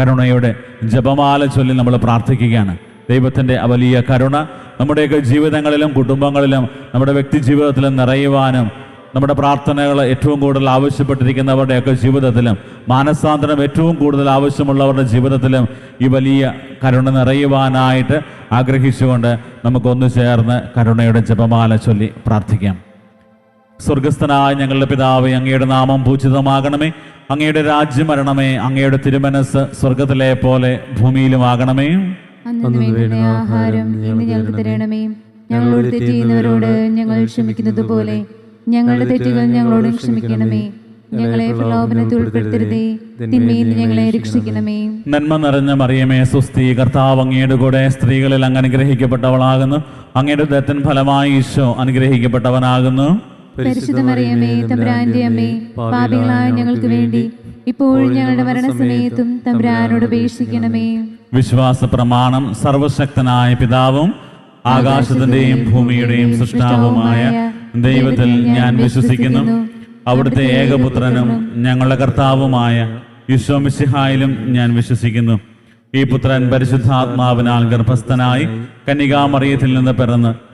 കരുണയുടെ ജപമാല ചൊല്ലി നമ്മൾ പ്രാർത്ഥിക്കുകയാണ്. ദൈവത്തിന്റെ വലിയ കരുണ നമ്മുടെയൊക്കെ ജീവിതങ്ങളിലും കുടുംബങ്ങളിലും നമ്മുടെ വ്യക്തി ജീവിതത്തിലും നിറയുവാനും നമ്മുടെ പ്രാർത്ഥനകൾ ഏറ്റവും കൂടുതൽ ആവശ്യപ്പെട്ടിരിക്കുന്നവരുടെയൊക്കെ ജീവിതത്തിലും മാനസാന്തരം ഏറ്റവും കൂടുതൽ ആവശ്യമുള്ളവരുടെ ജീവിതത്തിലും ഈ വലിയ കരുണ നിറയുവാനായിട്ട് ആഗ്രഹിച്ചുകൊണ്ട് നമുക്കൊന്നു ചേർന്ന് കരുണയുടെ ജപമാല ചൊല്ലി പ്രാർത്ഥിക്കാം. സ്വർഗസ്ഥനായ ഞങ്ങളുടെ പിതാവ് അങ്ങയുടെ നാമം പൂജിതമാകണമേ. അങ്ങയുടെ രാജ്യം വരണമേ. അങ്ങയുടെ തിരുമനസ് സ്വർഗത്തിലെ പോലെ ഭൂമിയിലുമാകണമേ ആഹാരം ഇന്ന് ഞങ്ങൾക്ക് തരണമേ. ഞങ്ങളോട് തെറ്റ് ചെയ്യുന്നവരോട് ഞങ്ങൾ ക്ഷമിക്കുന്നത് പോലെ. ഞങ്ങളുടെ തെറ്റുകൾ ഞങ്ങളോട് ക്ഷമിക്കണമേ. ഞങ്ങളെ പ്രലോഭനത്തിൽ ഉൾപ്പെടുത്തരുതേ. തിന്മയിൽ നിന്ന് ഞങ്ങളെ രക്ഷിക്കണമേ. നന്മ നിറഞ്ഞ മറിയമേ സുസ്ഥി കർത്താവ് അങ്ങയുടെ കൂടെ സ്ത്രീകളിൽ അങ്ങ് അനുഗ്രഹിക്കപ്പെട്ടവളാകുന്നു. അങ്ങയുടെ ദത്തൻ ഫലമായി ഈശോ അനുഗ്രഹിക്കപ്പെട്ടവനാകുന്നു. തമ്പുരാന്റെ അമ്മേ പാപികളായ ഞങ്ങൾക്ക് വേണ്ടി ഇപ്പോഴും ഞങ്ങളുടെ മരണസമയത്തും തമ്പുരാനോട് ഉപേക്ഷിക്കണമേ വിശ്വാസ പ്രമാണം സർവശക്തനായ പിതാവും ആകാശത്തിന്റെയും ഭൂമിയുടെയും സൃഷ്ടാവുമായ ദൈവത്തിൽ ഞാൻ വിശ്വസിക്കുന്നു. അവിടുത്തെ ഏകപുത്രനും ഞങ്ങളുടെ കർത്താവുമായ യുശോമിസിഹായിലും ഞാൻ വിശ്വസിക്കുന്നു. ഈ പുത്രൻ പരിശുദ്ധാത്മാവിനാൽ ഗർഭസ്ഥനായി കന്യകാമറിയത്തിൽ നിന്ന് പിറന്ന്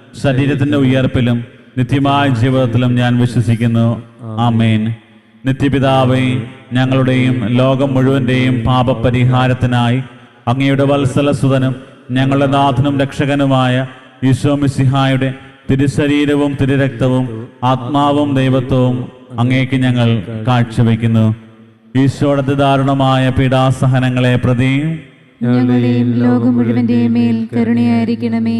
ശരീരത്തിന്റെ ഉയർപ്പിലും നിത്യമായ ജീവിതത്തിലും ഞാൻ വിശ്വസിക്കുന്നു. ആമേൻ. നിത്യപിതാവേ ഞങ്ങളുടെയും ലോകം മുഴുവന്റെയും പാപപരിഹാരത്തിനായി അങ്ങയുടെ വത്സലസുതനും ഞങ്ങളുടെ നാഥനും രക്ഷകനുമായ ഈശോ മിസിഹായുടെ തിരുശരീരവും തിരുരക്തവും ആത്മാവും ദൈവത്വവും അങ്ങേക്ക് ഞങ്ങൾ കാഴ്ചവെക്കുന്നു. ഈശോയുടെ ദാരുണമായ പീഡാസഹനങ്ങളെ പ്രതിയും ലോകം മുഴുവന്റെയും മേൽ കരുണയായിരിക്കണമേ.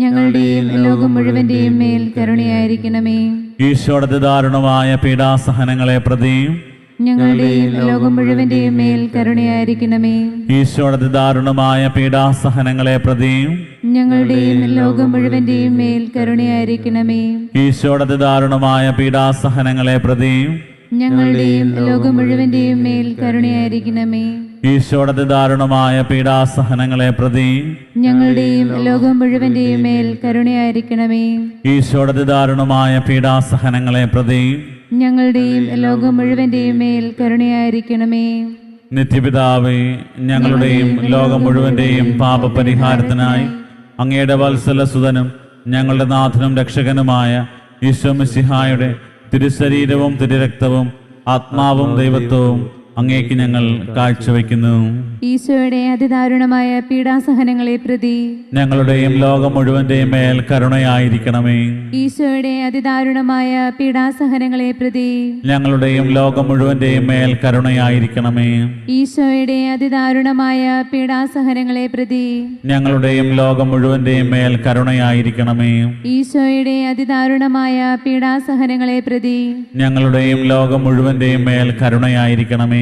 ഞങ്ങളുടെയും ലോകം മുഴുവന്റെയും മേൽ കരുണയായിരിക്കണമേ. ദാരുണമായ പീഡാസഹനങ്ങളെ പ്രതി ഞങ്ങളുടെയും ലോകം മുഴുവന്റെയും മേൽ കരുണയായിരിക്കണമേ. ദാരുണമായ പീഡാസഹനങ്ങളെ പ്രതി ഞങ്ങളുടെയും ലോകം മുഴുവന്റെയും മേൽ കരുണയായിരിക്കണമേ. ഈശോയുടെ ദാരുണമായ പീഡാസഹനങ്ങളെ പ്രതി ഞങ്ങളുടെയും ലോകം മുഴുവന്റെയും മേൽ കരുണയായിരിക്കണമേ. ഈശോയുടെ ദാരുണമായ പീഡാസഹനങ്ങളെ പ്രതി ഞങ്ങളുടെയും ലോകം മുഴുവന്റെയും മേൽ കരുണയായിരിക്കണമേ. ഈശോടത്തെ ദാരുണമായ പീഡാസഹനങ്ങളെ പ്രതി ഞങ്ങളുടെയും ലോകം മുഴുവന്റെയും മേൽ കരുണയായിരിക്കണമേ. നിത്യപിതാവേ ഞങ്ങളുടെയും ലോകം മുഴുവന്റെയും പാപപരിഹാരത്തിനായി അങ്ങയുടെ വത്സലസുതനും ഞങ്ങളുടെ നാഥനും രക്ഷകനുമായ ഈശോ മിസിഹായുടെ തിരുശരീരവും തിരുരക്തവും ആത്മാവും ദൈവത്വവും അങ്ങേക്ക് ഞങ്ങൾ കാഴ്ചവെക്കുന്നു. ഈശോയുടെ അതിദാരുണമായ പീഡാസഹനങ്ങളെ പ്രതി ഞങ്ങളുടെയും ലോകം മുഴുവന്റെയും മേൽ കരുണയായിരിക്കണമേ. ഈശോയുടെ അതിദാരുണമായ പീഡാസഹനങ്ങളെ പ്രതി ഞങ്ങളുടെയും ലോകം മുഴുവന്റെയും മേൽ കരുണയായിരിക്കണമേ. ഈശോയുടെ അതിദാരുണമായ പീഡാസഹനങ്ങളെ പ്രതി ഞങ്ങളുടെയും ലോകം മുഴുവന്റെയും മേൽ കരുണയായിരിക്കണമേ. ഈശോയുടെ അതിദാരുണമായ പീഡാസഹനങ്ങളെ പ്രതി ഞങ്ങളുടെയും ലോകം മുഴുവന്റെയും മേൽ കരുണയായിരിക്കണമേ.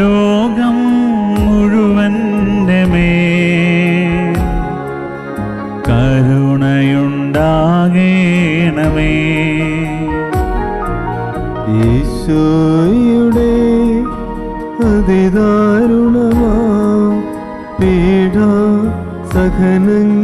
ലോകം മുഴുവന്റെ മേ കരുണയുണ്ടാകേണമേ. ഈശോയുടെ അതിദാരുണമാ പീഡ സഹനങ്ങളെ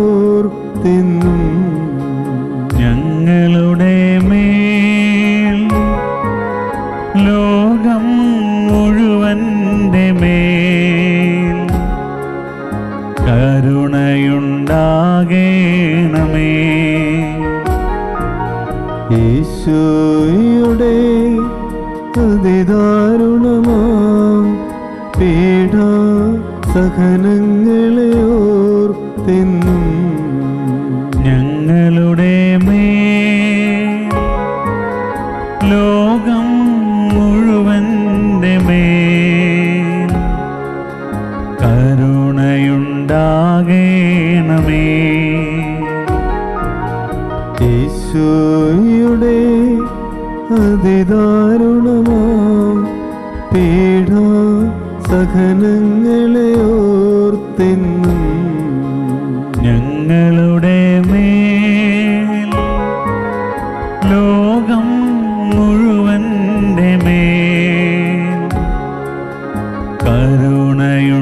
ഓർത്തെന്നും ഞങ്ങളുടെ മേൽ. ലോകം മേൽ. കരുണയുണ്ടാകേണമേ. ഈശോയുടെ പീഡാ സഹനങ്ങളെ ഈശോയുടെ അതിദാരുണമാം? പീഡ സഹനങ്ങളെ ഓർത്തിന്നു ഞങ്ങളുടെ മേൽ ലോകം മുഴുവന്റെ കരുണയുണ്ടാകേണമേ.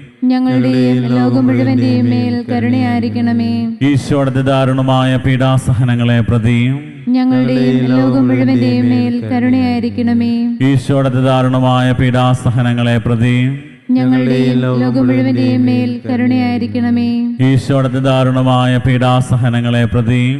ഞങ്ങളുടെയും ലോകം മുഴുവന്റെയും മേൽ കരുണയായിരിക്കണമേ. ഈശോയുടെ ദാരുണമായ പീഡാസഹനങ്ങളെ പ്രതിയും ഞങ്ങളുടെയും ലോകം മുഴുവന്റെയും മേൽ കരുണയായിരിക്കണമേ. ഈശോയുടെ ദാരുണമായ പീഡാസഹനങ്ങളെ പ്രതിയും ഞങ്ങളുടെയും ലോകം മുഴുവന്റെയും മേൽ കരുണയായിരിക്കണമേ. ദാരുണമായ പീഡാസഹനങ്ങളെ പ്രതിയും